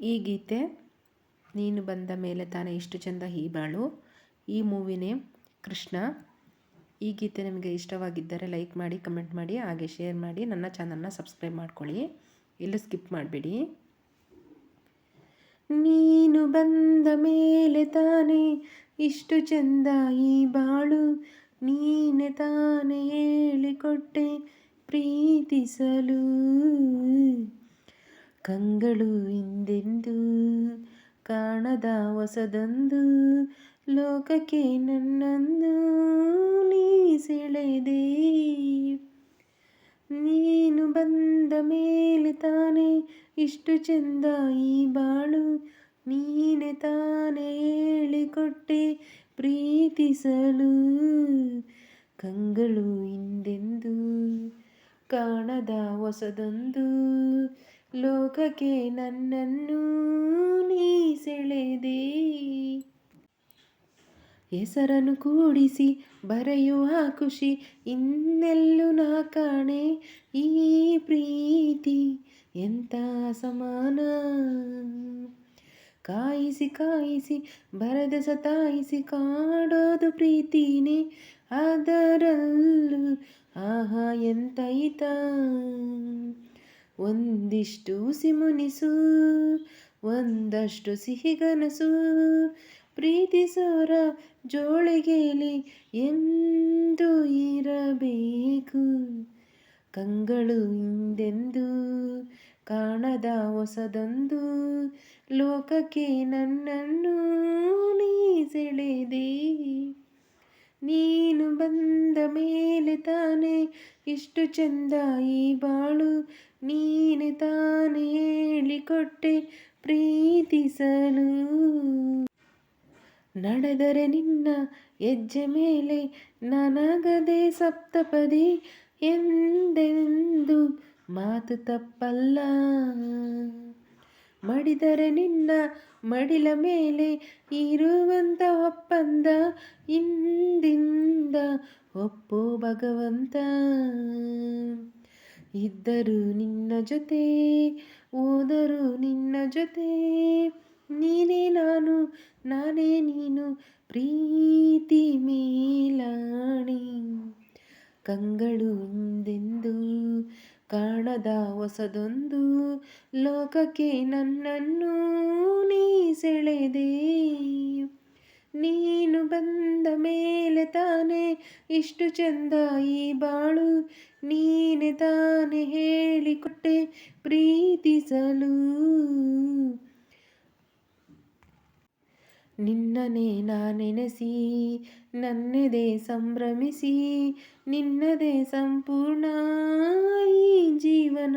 ಈ ಗೀತೆ ನೀನು ಬಂದ ಮೇಲೆ ತಾನೇ ಇಷ್ಟು ಚಂದ ಈ ಬಾಳು ಈ ಮೂವಿನೇ ಕೃಷ್ಣ ಈ ಗೀತೆ ನಿಮಗೆ ಇಷ್ಟವಾಗಿದ್ದರೆ ಲೈಕ್ ಮಾಡಿ, ಕಮೆಂಟ್ ಮಾಡಿ, ಹಾಗೆ ಶೇರ್ ಮಾಡಿ, ನನ್ನ ಚಾನಲ್ನ ಸಬ್ಸ್ಕ್ರೈಬ್ ಮಾಡ್ಕೊಳ್ಳಿ. ಎಲ್ಲೂ ಸ್ಕಿಪ್ ಮಾಡಬೇಡಿ. ನೀನು ಬಂದ ಮೇಲೆ ತಾನೇ ಇಷ್ಟು ಚಂದ ಈ ಬಾಳು ನೀನೆ ತಾನೇ ಹೇಳಿಕೊಟ್ಟೆ ಪ್ರೀತಿಸಲು. ಕಂಗಳು ಹಿಂದೆಂದು ಕಾಣದ ಹೊಸದೊಂದು ಲೋಕಕ್ಕೆ ನನ್ನನ್ನು ನೀ ಸೆಳೆದೆ ನೀನು ಬಂದ ಮೇಲೆ ತಾನೇ ಇಷ್ಟು ಚೆಂದ ಈ ಬಾಳು ನೀನೆ ತಾನೇ ಹೇಳಿಕೊಟ್ಟೆ ಪ್ರೀತಿಸಲು ಕಂಗಳು ಹಿಂದೆಂದು ಕಾಣದ ಹೊಸದೊಂದು ಲೋಕಕ್ಕೆ ನನ್ನನ್ನು ನೀ ಸೆಳೆದೆ. ಹೆಸರನ್ನು ಕೂಡಿಸಿ ಬರೆಯುವ ಖುಷಿ ಇನ್ನೆಲ್ಲೂ ನಾ ಕಾಣೆ. ಈ ಪ್ರೀತಿ ಎಂಥ ಸಮಾನ ಕಾಯಿಸಿ ಕಾಯಿಸಿ ಬರೆದ ಸತಾಯಿಸಿ ಕಾಡೋದು ಪ್ರೀತಿನೇ. ಅದರಲ್ಲೂ ಆಹಾ ಎಂತೈತ ಒಂದಿಷ್ಟು ಸಿಮುನಿಸು, ಒಂದಷ್ಟು ಸಿಹಿಗನಸು. ಪ್ರೀತಿಸೋರ ಜೋಳಿಗೆಲಿ ಎಂದು ಇರಬೇಕು. ಕಂಗಳು ಹಿಂದೆಂದು ಕಾಣದ ಹೊಸದೊಂದು, ಲೋಕಕ್ಕೆ ನನ್ನನ್ನು ನೀ ಸೆಳೆದೆ. ನೀನು ಬಂದ ಮೇಲೆ ತಾನೇ ಇಷ್ಟು ಚಂದ ಈ ಬಾಳು ನೀನೆ ತಾನೇ ಹೇಳಿಕೊಟ್ಟೆ ಪ್ರೀತಿಸಲು. ನಡೆದರೆ ನಿನ್ನ ಹೆಜ್ಜೆ ಮೇಲೆ ನನಗದೆ ಸಪ್ತಪದಿ ಎಂದೆಂದು ಮಾತು ತಪ್ಪಲ್ಲ. ಮಡಿದರೆ ನಿನ್ನ ಮಡಿಲ ಮೇಲೆ ಇರುವಂಥ ಒಪ್ಪಂದ ಇಂದಿಂದ ಒಪ್ಪೋ ಭಗವಂತ. ಇದ್ದರು ನಿನ್ನ ಜೊತೆ, ಹೋದರು ನಿನ್ನ ಜೊತೆ. ನೀನೇ ನಾನು, ನಾನೇ ನೀನು, ಪ್ರೀತಿ ಮೇಲಾಣಿ. ಕಂಗಳು ಹಿಂದೆಂದು ಕಾಣದ ಹೊಸದೊಂದು, ಲೋಕಕ್ಕೆ ನನ್ನನ್ನು ನೀ ಸೆಳೆದೆ. ನೀನು ಬಂದ ಮೇಲೆ ತಾನೆ ಇಷ್ಟು ಚಂದ ಈ ಬಾಳು. ನೀನೆ ತಾನೇ ಹೇಳಿಕೊಟ್ಟೆ ಪ್ರೀತಿಸಲು. ನಿನ್ನನೇ ನಾನೆನೆಸಿ, ನನ್ನದೇ ಸಂಭ್ರಮಿಸಿ, ನಿನ್ನದೇ ಸಂಪೂರ್ಣ ಈ ಜೀವನ.